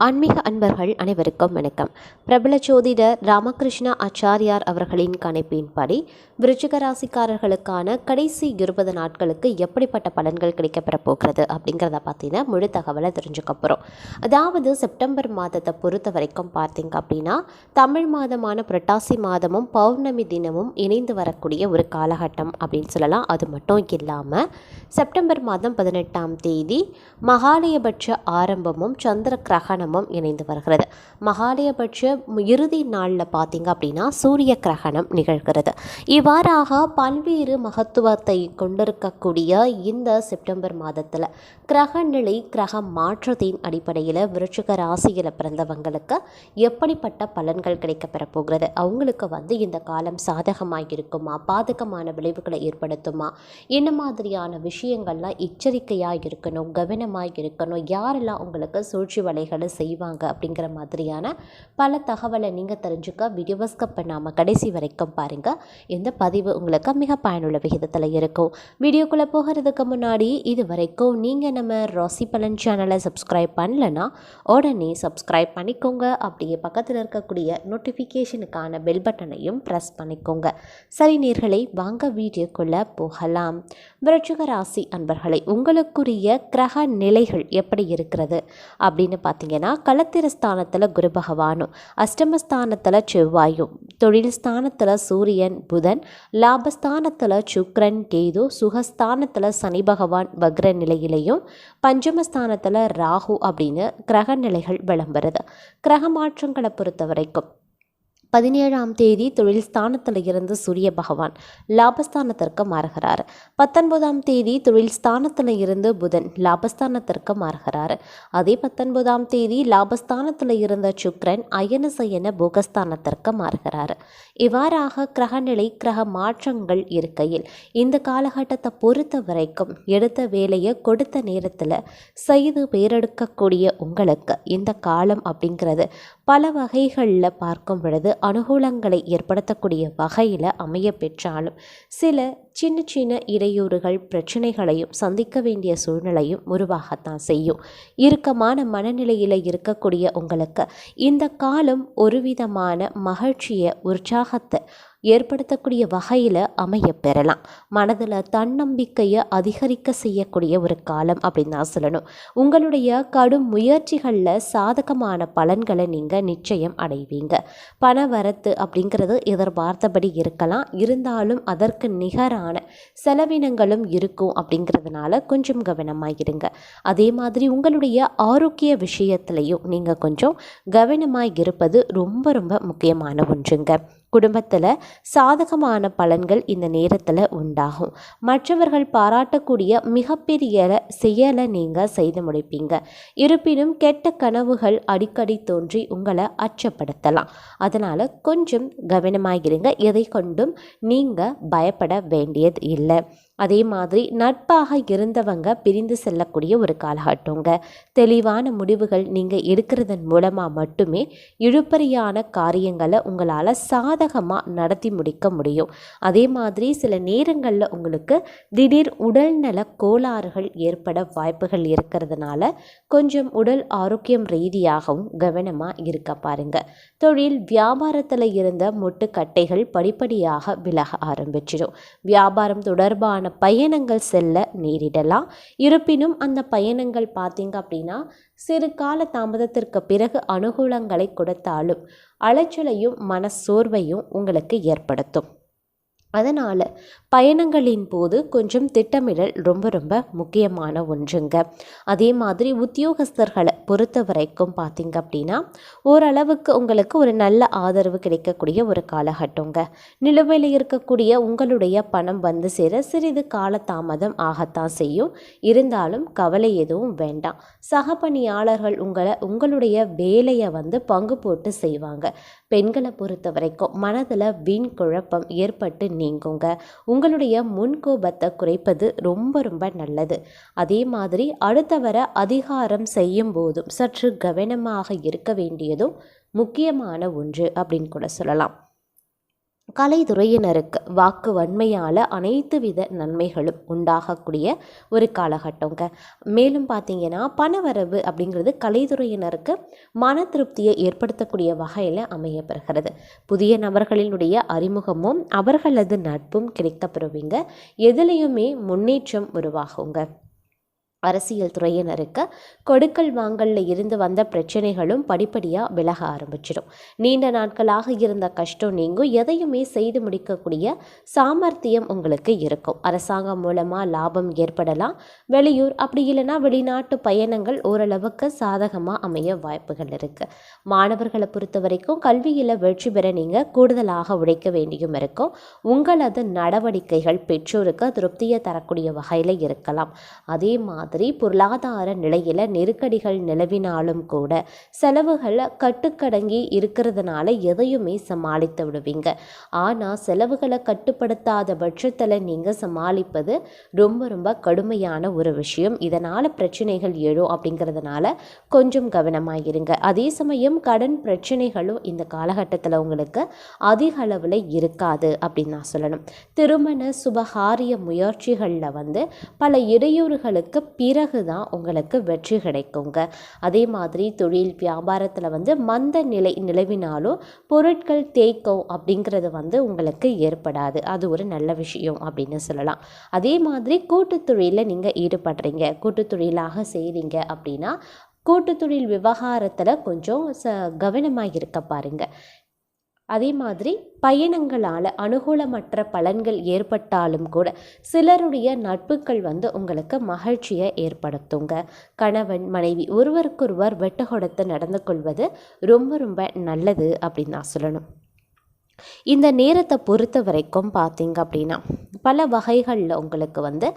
ஆன்மீக அன்பர்கள் அனைவருக்கும் வணக்கம். பிரபல ஜோதிடர் ராமகிருஷ்ண ஆச்சாரியார் அவர்களின் கணிப்பின்படி விருச்சிக ராசிக்காரர்களுக்கான கடைசி இருபது நாட்களுக்கு எப்படிப்பட்ட பலன்கள் கிடைக்கப்பெற போகிறது அப்படிங்கிறத பார்த்தீங்கன்னா முழு தகவலை தெரிஞ்சுக்க போகிறோம் அதாவது செப்டம்பர் மாதத்தை பொறுத்த வரைக்கும் பார்த்தீங்க அப்படின்னா தமிழ் மாதமான புரட்டாசி மாதமும் பௌர்ணமி தினமும் இணைந்து வரக்கூடிய ஒரு காலகட்டம் அப்படின்னு சொல்லலாம். அது மட்டும் இல்லாமல் செப்டம்பர் மாதம் பதினெட்டாம் தேதி மகாலயபட்ச ஆரம்பமும் சந்திர கிரகணமும் இணைந்து வருகிறது. மகாலயபட்ச இறுதி நாளில் பார்த்தீங்க அப்படின்னா சூரிய கிரகணம் நிகழ்கிறது. இவ்வாறாக பல்வேறு மகத்துவத்தை கொண்டிருக்கக்கூடிய இந்த செப்டம்பர் மாதத்தில் கிரகநிலை கிரக மாற்றத்தின் அடிப்படையில் விருச்சிக ராசியில் பிறந்தவங்களுக்கு எப்படிப்பட்ட பலன்கள் கிடைக்கப்பெற போகிறது? அவங்களுக்கு வந்து இந்த காலம் சாதகமாக இருக்குமா? பாதகமான விளைவுகளை ஏற்படுத்துமா? என்ன மாதிரியான விஷயங்கள்லாம் எச்சரிக்கையாக இருக்கணும் கவனமாக இருக்கணும்? யாரெல்லாம் உங்களுக்கு சூழ்ச்சி வலைகளை செய்வாங்க அப்படிங்கிற மாதிரியான பல தகவலை நீங்கள் தெரிஞ்சுக்க வீடியோஸ்கப் பண்ணாமல் கடைசி வரைக்கும் பாருங்கள் இந்த பதிவு உங்களுக்கு மிக பயனுள்ள விகிதத்தில் இருக்கும். வீடியோக்குள்ளே போகிறதுக்கு முன்னாடி இது வரைக்கும் நீங்கள் நம்ம ராசி பலன் சேனலை சப்ஸ்கிரைப் பண்ணலன்னா உடனே சப்ஸ்கிரைப் பண்ணிக்கோங்க. அப்படியே பக்கத்தில் இருக்கக்கூடிய நோட்டிஃபிகேஷனுக்கான பெல் பட்டனையும் ப்ரெஸ் பண்ணிக்கோங்க. சரி நேர்களை வாங்க வீடியோக்குள்ளே போகலாம். விருச்சிக ராசி அன்பர்களை உங்களுக்குரிய கிரக நிலைகள் எப்படி இருக்கிறது அப்படின்னு பார்த்தீங்கன்னா களத்திர ஸ்தானத்தில் குரு பகவானும் அஷ்டமஸ்தானத்தில் செவ்வாயும் தொழில் ஸ்தானத்தில் சூரியன் புதன் லாபஸ்தானத்தில் சுக்ரன் கேது சுகஸ்தானத்தில் சனி பகவான் வக்ர நிலையிலையும் பஞ்சமஸ்தானத்தில் ராகு அப்படின்னு கிரக நிலைகள் விளம்புறது. கிரக மாற்றங்களை பொறுத்த வரைக்கும் பதினேழாம் தேதி தொழில் ஸ்தானத்தில் இருந்து சூரிய பகவான் லாபஸ்தானத்திற்கு மாறுகிறார். பத்தொன்பதாம் தேதி தொழில் ஸ்தானத்தில் இருந்து புதன் லாபஸ்தானத்திற்கு மாறுகிறார். அதே பத்தொன்பதாம் தேதி லாபஸ்தானத்தில் இருந்த சுக்ரன் அயனசயன போகஸ்தானத்திற்கு மாறுகிறார். இவ்வாறாக கிரகநிலை கிரக மாற்றங்கள் இருக்கையில் இந்த காலகட்டத்தை பொறுத்த வரைக்கும் எடுத்த வேலையை கொடுத்த நேரத்தில் செய்து பேரெடுக்கக்கூடிய உங்களுக்கு இந்த காலம் அப்படிங்கிறது பல வகைகளில் பார்க்கும் பொழுது அனுகூலங்களை ஏற்படுத்தக்கூடிய வகையில் அமைய பெற்றாலும் சில சின்ன சின்ன இடையூறுகள் பிரச்சனைகளையும் சந்திக்க வேண்டிய சூழ்நிலையும் உருவாகத்தான் செய்யும். இறுக்கமான மனநிலையில் இருக்கக்கூடிய உங்களுக்கு இந்த காலம் ஒரு விதமான மகிழ்ச்சியை உற்சாகத்தை ஏற்படுத்தக்கூடிய வகையில் அமைய பெறலாம். மனதில் தன்னம்பிக்கையை அதிகரிக்க செய்யக்கூடிய ஒரு காலம் அப்படின்னு தான் சொல்லணும். உங்களுடைய கடும் முயற்சிகளில் சாதகமான பலன்களை நீங்கள் நிச்சயம் அடைவீங்க. பண வரத்து அப்படிங்கிறது எதிர்பார்த்தபடி இருக்கலாம். இருந்தாலும் அதற்கு நிகரான செலவினங்களும் இருக்கும் அப்படிங்கிறதுனால கொஞ்சம் கவனமாக இருங்க. அதே மாதிரி உங்களுடைய ஆரோக்கிய விஷயத்துலையும் நீங்கள் கொஞ்சம் கவனமாக இருப்பது ரொம்ப ரொம்ப முக்கியமான ஒன்றுங்க. குடும்பத்தில் சாதகமான பலன்கள் இந்த நேரத்தில் உண்டாகும். மற்றவர்கள் பாராட்டக்கூடிய மிகப்பெரிய செயலை நீங்கள் செய்து முடிப்பீங்க. இருப்பினும் கெட்ட கனவுகள் அடிக்கடி தோன்றி உங்களை அச்சப்படுத்தலாம். அதனால் கொஞ்சம் கவனமாகிருங்க எதை கொண்டும் நீங்கள் பயப்பட வேண்டியது இல்லை. அதே மாதிரி நட்பாக இருந்தவங்க பிரிந்து செல்லக்கூடிய ஒரு காலகட்டங்க. தெளிவான முடிவுகள் நீங்கள் எடுக்கிறதன் மூலமாக மட்டுமே இழுப்பறியான காரியங்களை உங்களால் சாதகமாக நடத்தி முடிக்க முடியும். அதே மாதிரி சில நேரங்களில் உங்களுக்கு திடீர் உடல்நல கோளாறுகள் ஏற்பட வாய்ப்புகள் இருக்கிறதுனால கொஞ்சம் உடல் ஆரோக்கியம் ரீதியாகவும் கவனமாக இருக்க பாருங்க. தொழில் வியாபாரத்தில் இருந்த முட்டுக்கட்டைகள் படிப்படியாக விலக ஆரம்பிச்சிடும். வியாபாரம் தொடர்பான பயணங்கள் செல்ல நேரிடலாம். இருப்பினும் அந்த பயணங்கள் பார்த்தீங்க அப்படின்னா சிறு கால தாமதத்திற்கு பிறகு அனுகூலங்களை கொடுத்தாலும் அலைச்சலையும் மனச்சோர்வையும் உங்களுக்கு ஏற்படுத்தும். அதனால் பயணங்களின் போது கொஞ்சம் திட்டமிடல் ரொம்ப ரொம்ப முக்கியமான ஒன்றுங்க. அதே மாதிரி உத்தியோகஸ்தர்களை பொறுத்த வரைக்கும் பார்த்திங்க அப்படின்னா ஓரளவுக்கு உங்களுக்கு ஒரு நல்ல ஆதரவு கிடைக்கக்கூடிய ஒரு காலகட்டங்க. நிலுவையில் இருக்கக்கூடிய உங்களுடைய பணம் வந்து சேர சிறிது கால தாமதம் ஆகத்தான் செய்யும். இருந்தாலும் கவலை எதுவும் வேண்டாம். சக பணியாளர்கள் உங்களை உங்களுடைய வேலையை வந்து பங்கு போட்டு செய்வாங்க. பெண்களை பொறுத்த வரைக்கும் மனதில் வீண் குழப்பம் ஏற்பட்டு நீங்குங்க. உங்களுடைய முன்கோபத்தை குறைப்பது ரொம்ப ரொம்ப நல்லது. அதே மாதிரி அடுத்தவரை அதிகாரம் செய்யும் போதும் சற்று கவனமாக இருக்க வேண்டியதும் முக்கியமான ஒன்று அப்படின்னு கூட சொல்லலாம். கலைத்துறையினருக்கு வாக்கு வன்மையால் அனைத்து வித நன்மைகளும் உண்டாகக்கூடிய ஒரு காலகட்டங்க. மேலும் பார்த்திங்கன்னா பணவரவு அப்படிங்கிறது கலைத்துறையினருக்கு மன திருப்தியை ஏற்படுத்தக்கூடிய வகையில் அமையப்பெறுகிறது புதிய நபர்களினுடைய அறிமுகமும் அவர்களது நட்பும் கிடைக்கப்பெறுவீங்க எதுலேயுமே முன்னேற்றம் உருவாகுங்க. அரசியல் துறையினருக்கு கொடுக்கல் வாங்கல்ல இருந்து வந்த பிரச்சனைகளும் படிப்படியாக விலக ஆரம்பிச்சிடும். நீண்ட நாட்களாக இருந்த கஷ்டம் நீங்கும். எதையுமே செய்து முடிக்கக்கூடிய சாமர்த்தியம் உங்களுக்கு இருக்கும். அரசாங்கம் மூலமாக லாபம் ஏற்படலாம். வெளியூர் அப்படி இல்லைன்னா வெளிநாட்டு பயணங்கள் ஓரளவுக்கு சாதகமாக அமைய வாய்ப்புகள் இருக்குது மாணவர்களை பொறுத்த வரைக்கும் கல்வியில் வெற்றி பெற நீங்கள் கூடுதலாக உழைக்க வேண்டியும் இருக்கும். உங்களது நடவடிக்கைகள் பெற்றோருக்கு திருப்தியை தரக்கூடிய வகையில் இருக்கலாம். அதே மாதிரி மாதிரி பொருளாதார நிலையில் நெருக்கடிகள் நிலவினாலும் கூட செலவுகள் கட்டுக்கடங்கி இருக்கிறதுனால எதையுமே சமாளித்து விடுவீங்க. ஆனால் செலவுகளை கட்டுப்படுத்தாத பட்சத்தில் நீங்கள் சமாளிப்பது ரொம்ப ரொம்ப கடுமையான ஒரு விஷயம். இதனால் பிரச்சனைகள் எழும் அப்படிங்கிறதுனால கொஞ்சம் கவனமாக இருங்க அதே சமயம் கடன் பிரச்சனைகளும் இந்த காலகட்டத்தில் உங்களுக்கு அதிக அளவில் இருக்காது அப்படின்னு நான் சொல்லணும். திருமண சுபகாரிய முயற்சிகளில் வந்து பல இடையூறுகளுக்கு பிறகு தான் உங்களுக்கு வெற்றி கிடைக்குங்க. அதே மாதிரி தொழில் வியாபாரத்தில் வந்து மந்த நிலை நிலவினாலும் பொருட்கள் தேய்க்கும் அப்படிங்கிறது வந்து உங்களுக்கு ஏற்படாது. அது ஒரு நல்ல விஷயம் அப்படின்னு சொல்லலாம். அதே மாதிரி கூட்டுத்தொழிலில் நீங்கள் ஈடுபடுறீங்க. கூட்டுத்தொழிலாக செய்கிறீங்க அப்படின்னா கூட்டுத்தொழில் விவகாரத்தில் கொஞ்சம் ச கவனமாக இருக்க பாருங்கள் அதே மாதிரி பயணங்களால் அனுகூலமற்ற பலன்கள் ஏற்பட்டாலும் கூட சிலருடைய நட்புகள் வந்து உங்களுக்கு மகிழ்ச்சியை ஏற்படுத்துங்க. கணவன் மனைவி ஒருவருக்கொருவர் வெட்டு கொடுத்து நடந்து கொள்வது ரொம்ப ரொம்ப நல்லது அப்படின்னு நான் சொல்லணும். இந்த நேரத்தை பொறுத்த வரைக்கும் பார்த்தீங்க அப்படின்னா பல வகைகளில் உங்களுக்கு வந்து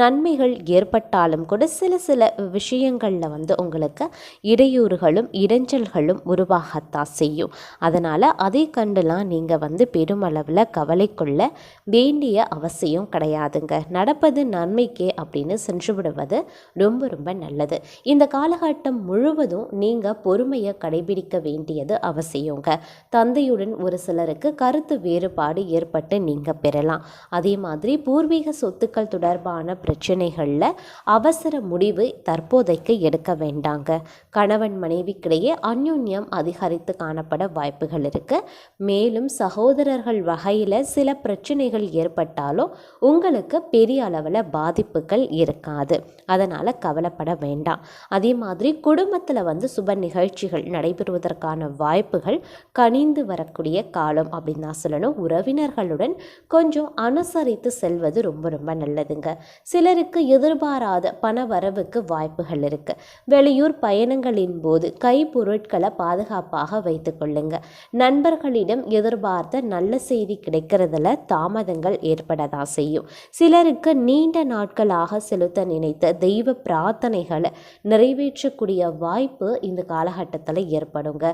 நன்மைகள் ஏற்பட்டாலும் கூட சில சில விஷயங்களில் வந்து உங்களுக்கு இடையூறுகளும் இடைஞ்சல்களும் உருவாகத்தான் செய்யும். அதனால் அதை கண்டுலாம் நீங்கள் வந்து பெருமளவில் கவலை கொள்ள வேண்டிய அவசியம் கிடையாதுங்க. நடப்பது நன்மைக்கே அப்படின்னு சென்று விடுவது ரொம்ப ரொம்ப நல்லது. இந்த காலகட்டம் முழுவதும் நீங்கள் பொறுமையை கடைபிடிக்க வேண்டியது அவசியங்க. தந்தையுடன் ஒரு சிலருக்கு கருத்து வேறுபாடு ஏற்பட்டு நீங்கள் பெறலாம். அதே மாதிரி மாதிரி பூர்வீக சொத்துக்கள் தொடர்பான பிரச்சனைகளில் அவசர முடிவு தற்போதைக்கு எடுக்க வேண்டாங்க. கணவன் மனைவிக்கிடையே அந்யுன்யம் அதிகரித்து காணப்பட வாய்ப்புகள் இருக்குது மேலும் சகோதரர்கள் வகையில் சில பிரச்சனைகள் ஏற்பட்டாலும் உங்களுக்கு பெரிய அளவில் பாதிப்புகள் இருக்காது. அதனால் கவலைப்பட வேண்டாம். அதே மாதிரி குடும்பத்தில் வந்து சுப நிகழ்ச்சிகள் நடைபெறுவதற்கான வாய்ப்புகள் கனிந்து வரக்கூடிய காலம். அப்படின்னு தான் சொல்லணும் உறவினர்களுடன் கொஞ்சம் அனுசரித்து செல்வது ரொம்ப ரொம்ப நல்லதுங்க. சிலருக்கு எதிர்பாராத பண வரவுக்கு வாய்ப்புகள் இருக்குது வெளியூர் பயணங்களின் போது கை பொருட்களை பாதுகாப்பாக வைத்துக் கொள்ளுங்க. நண்பர்களிடம் எதிர்பார்த்த நல்ல செய்தி கிடைக்கிறதுல தாமதங்கள் ஏற்படதான் செய்யும். சிலருக்கு நீண்ட நாட்களாக செலுத்த நினைத்த தெய்வ பிரார்த்தனைகளை நிறைவேற்றக்கூடிய வாய்ப்பு இந்த காலகட்டத்தில் ஏற்படுங்க.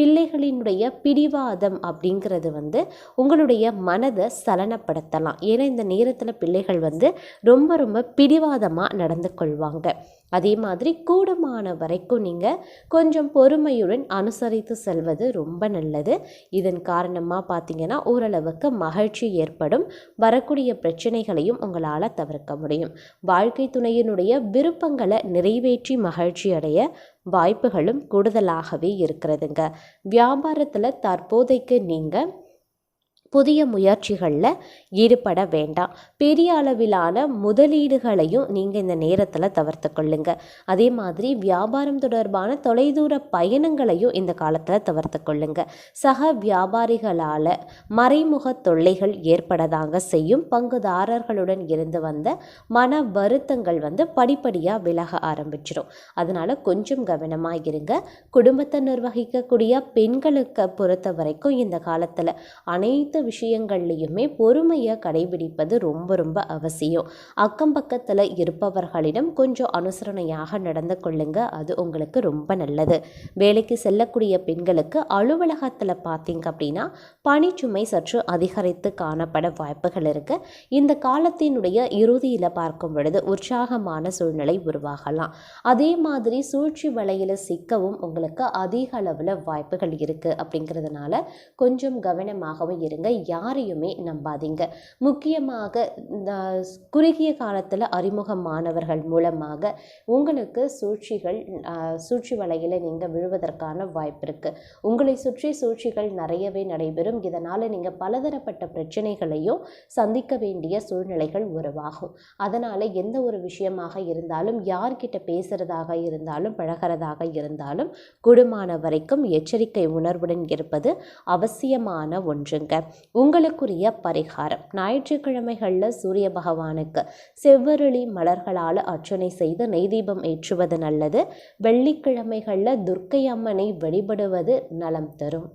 பிள்ளைகளினுடைய பிடிவாதம் அப்படிங்கிறது வந்து உங்களுடைய மனதை சலனப்படுத்தலாம். ஏன்னா இந்த நேரத்தில் பிள்ளைகள் வந்து ரொம்ப ரொம்ப பிடிவாதமாக நடந்து கொள்வாங்க. அதே மாதிரி கூடுமான வரைக்கும் நீங்கள் கொஞ்சம் பொறுமையுடன் அனுசரித்து செல்வது ரொம்ப நல்லது. இதன் காரணமாக பார்த்தீங்கன்னா ஓரளவுக்கு மகிழ்ச்சி ஏற்படும். வரக்கூடிய பிரச்சனைகளையும் உங்களால் தவிர்க்க முடியும். வாழ்க்கை துணையினுடைய விருப்பங்களை நிறைவேற்றி மகிழ்ச்சி அடைய வாய்ப்புகளும் கூடுதலாகவே இருக்கிறதுங்க. வியாபாரத்தில் தற்போதைக்கு நீங்கள் புதிய முயற்சிகளில் ஈடுபட வேண்டாம். பெரிய அளவிலான முதலீடுகளையும் நீங்கள் இந்த நேரத்தில் தவிர்த்து கொள்ளுங்க. அதே மாதிரி வியாபாரம் தொடர்பான தொலைதூர பயணங்களையும் இந்த காலத்தில் தவிர்த்து கொள்ளுங்க. சக வியாபாரிகளால் மறைமுக தொல்லைகள் ஏற்படதாங்க செய்யும். பங்குதாரர்களுடன் இருந்து வந்த மன வருத்தங்கள் வந்து படிப்படியாக விலக ஆரம்பிச்சிடும் அதனால் கொஞ்சம் கவனமாக இருங்க. குடும்பத்தை நிர்வகிக்கக்கூடிய பெண்களுக்கு பொறுத்த வரைக்கும் இந்த காலத்தில் அனைத்து விஷயங்கள்லையுமே பொறுமையை கடைபிடிப்பது ரொம்ப ரொம்ப அவசியம். அக்கம் பக்கத்தில் இருப்பவர்களிடம் கொஞ்சம் அனுசரணையாக நடந்து கொள்ளுங்க. அது உங்களுக்கு ரொம்ப நல்லது. வேலைக்கு செல்லக்கூடிய பெண்களுக்கு அலுவலகத்தில் பார்த்தீங்க அப்படின்னா பணிச்சுமை சற்று அதிகரித்து காணப்பட வாய்ப்புகள் இருக்கு. இந்த காலத்தினுடைய இறுதியில் பார்க்கும் பொழுது உற்சாகமான சூழ்நிலை உருவாகலாம். அதே மாதிரி சூழ்ச்சி வலையில் சிக்கவும் உங்களுக்கு அதிக அளவில் வாய்ப்புகள் இருக்குது அப்படிங்கிறதுனால கொஞ்சம் கவனமாகவும் இருங்க. யாரையுமே நம்பாதீங்க. முக்கியமாக குறுகிய காலத்தில் அறிமுகமானவர்கள் மூலமாக உங்களுக்கு சூழ்ச்சிகள் சூழ்ச்சி வலையில் நீங்கள் விழுவதற்கான வாய்ப்பு இருக்குது உங்களை சுற்றி சூழ்ச்சிகள் நிறையவே நடைபெறும். இதனால் நீங்கள் பலதரப்பட்ட பிரச்சனைகளையும் சந்திக்க வேண்டிய சூழ்நிலைகள் உருவாகும். அதனால் எந்த ஒரு விஷயமாக இருந்தாலும் யார்கிட்ட பேசுகிறதாக இருந்தாலும் பழகிறதாக இருந்தாலும் குடுமான வரைக்கும் எச்சரிக்கை உணர்வுடன் இருப்பது அவசியமான ஒன்றுங்க. உங்களுக்குரிய பரிகாரம். ஞாயிற்றுக்கிழமைகளில் சூரிய பகவானுக்கு செவ்வருளி மலர்களால் அர்ச்சனை செய்து நெய் தீபம் ஏற்றுவது நல்லது. வெள்ளிக்கிழமைகளில் துர்க்கை அம்மனை வழிபடுவது நலம் தரும்.